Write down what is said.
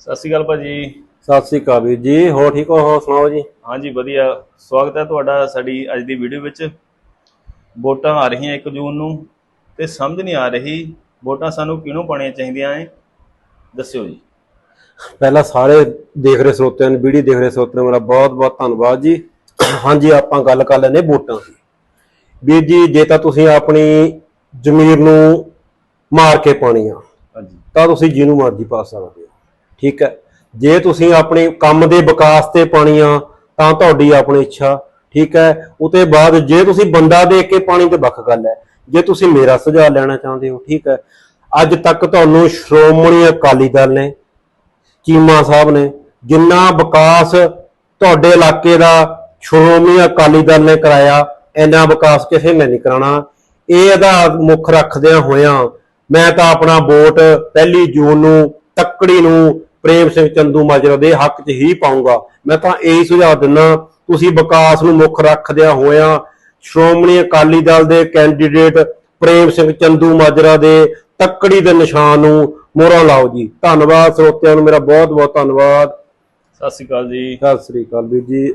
ਸਤਿ ਸ਼੍ਰੀ ਅਕਾਲ ਭਾਜੀ। ਸਤਿ ਸ੍ਰੀ ਅਕਾਲ ਵੀਰ ਜੀ ਹੋ ਠੀਕ ਹੋ? ਸੁਣਾਓ ਜੀ? ਹਾਂਜੀ ਵਧੀਆ। ਸਵਾਗਤ ਹੈ ਤੁਹਾਡਾ ਸਾਡੀ ਅੱਜ ਦੀ ਵੀਡੀਓ ਵਿੱਚ। ਵੋਟਾਂ ਆ ਰਹੀਆਂ 1 ਜੂਨ ਨੂੰ ਤੇ ਸਮਝ ਨਹੀਂ ਆ ਰਹੀ ਵੋਟਾਂ ਸਾਨੂੰ ਕਿਹਨੂੰ ਪਾਉਣੀਆਂ ਚਾਹੀਦੀਆਂ ਐ? ਦੱਸਿਓ ਜੀ। ਪਹਿਲਾਂ ਸਾਰੇ ਦੇਖ ਰਹੇ ਸਰੋਤਿਆਂ ਨੂੰ ਵੀਡੀਓ ਦੇਖ ਰਹੇ ਸਰੋਤਿਆਂ ਨੂੰ ਮੇਰਾ ਬਹੁਤ ਬਹੁਤ ਧੰਨਵਾਦ ਜੀ। ਹਾਂਜੀ ਆਪਾਂ ਗੱਲ ਕਰ ਲੈਂਦੇ ਵੋਟਾਂ ਦੀ। ਵੀਰ ਜੀ ਜੇ ਤਾਂ ਤੁਸੀਂ ਆਪਣੀ ਜ਼ਮੀਰ ਨੂੰ ਮਾਰ ਕੇ ਪਾਣੀ ਆ ਹਾਂਜੀ। ਤਾਂ ਤੁਸੀਂ ਜਿਹਨੂੰ ਮਰਜ਼ੀ ਪਾ ਸਕਦੇ ਹੋ। ਠੀਕ ਹੈ। ਜੇ ਤੁਸੀਂ ਆਪਣੇ ਕੰਮ ਦੇ ਵਿਕਾਸ ਤੇ ਪਾਣੀ ਆ, ਤਾਂ ਤੁਹਾਡੀ ਆਪਣੀ ਇੱਛਾ, ਠੀਕ ਹੈ। ਉਤੇ ਬਾਅਦ ਜੇ ਤੁਸੀਂ ਬੰਦਾ ਦੇਖ ਕੇ ਪਾਣੀ ਤੇ ਵੱਖ ਗੱਲ ਹੈ, ਜੇ ਤੁਸੀਂ ਮੇਰਾ ਸੁਝਾਅ ਲੈਣਾ ਚਾਹੁੰਦੇ ਹੋ, ਠੀਕ ਹੈ। ਅੱਜ ਤੱਕ ਤੁਹਾਨੂੰ ਸ਼੍ਰੋਮਣੀ ਅਕਾਲੀ ਦਲ ਨੇ, ਚੀਮਾ ਸਾਹਿਬ ਨੇ, ਜਿੰਨਾ ਵਿਕਾਸ ਤੁਹਾਡੇ ਇਲਾਕੇ ਦਾ ਸ਼੍ਰੋਮਣੀ ਅਕਾਲੀ ਦਲ ਨੇ ਕਰਾਇਆ, ਇੰਨਾ ਵਿਕਾਸ ਕਿਸੇ ਨੇ ਨਹੀਂ ਕਰਾਣਾ ਇਹ ਆਧਾਰ ਮੁੱਖ ਰੱਖਦਿਆਂ ਹੋਇਆਂ ਮੈਂ ਤਾਂ ਆਪਣਾ ਵੋਟ ਪਹਿਲੀ ਜੂਨ ਨੂੰ, ਤੱਕੜੀ ਨੂੰ ਪ੍ਰੇਮ ਸਿੰਘ ਚੰਦੂ ਮਾਜਰਾ ਦੇ ਹੱਕ 'ਚ ਹੀ ਪਾਉਂਗਾ। ਮੈਂ ਤਾਂ ਇਹੀ ਸੁਝਾਅ ਦਿੰਦਾ ਤੁਸੀਂ ਵਿਕਾਸ ਨੂੰ ਮੁੱਖ ਰੱਖਦਿਆਂ ਹੋਇਆਂ ਸ਼੍ਰੋਮਣੀ ਅਕਾਲੀ ਦਲ ਦੇ ਕੈਂਡੀਡੇਟ ਪ੍ਰੇਮ ਸਿੰਘ ਚੰਦੂ ਮਾਜਰਾ ਦੇ ਤੱਕੜੀ ਦੇ ਨਿਸ਼ਾਨ ਨੂੰ ਮੋਹਰਾਂ ਲਾਓ ਜੀ। ਧੰਨਵਾਦ ਸਰੋਤਿਆਂ ਨੂੰ ਮੇਰਾ ਬਹੁਤ ਬਹੁਤ ਧੰਨਵਾਦ। ਸਤਿ ਸ਼੍ਰੀ ਅਕਾਲ ਜੀ। ਸਤਿ ਸ੍ਰੀ ਅਕਾਲ ਵੀਰ ਜੀ।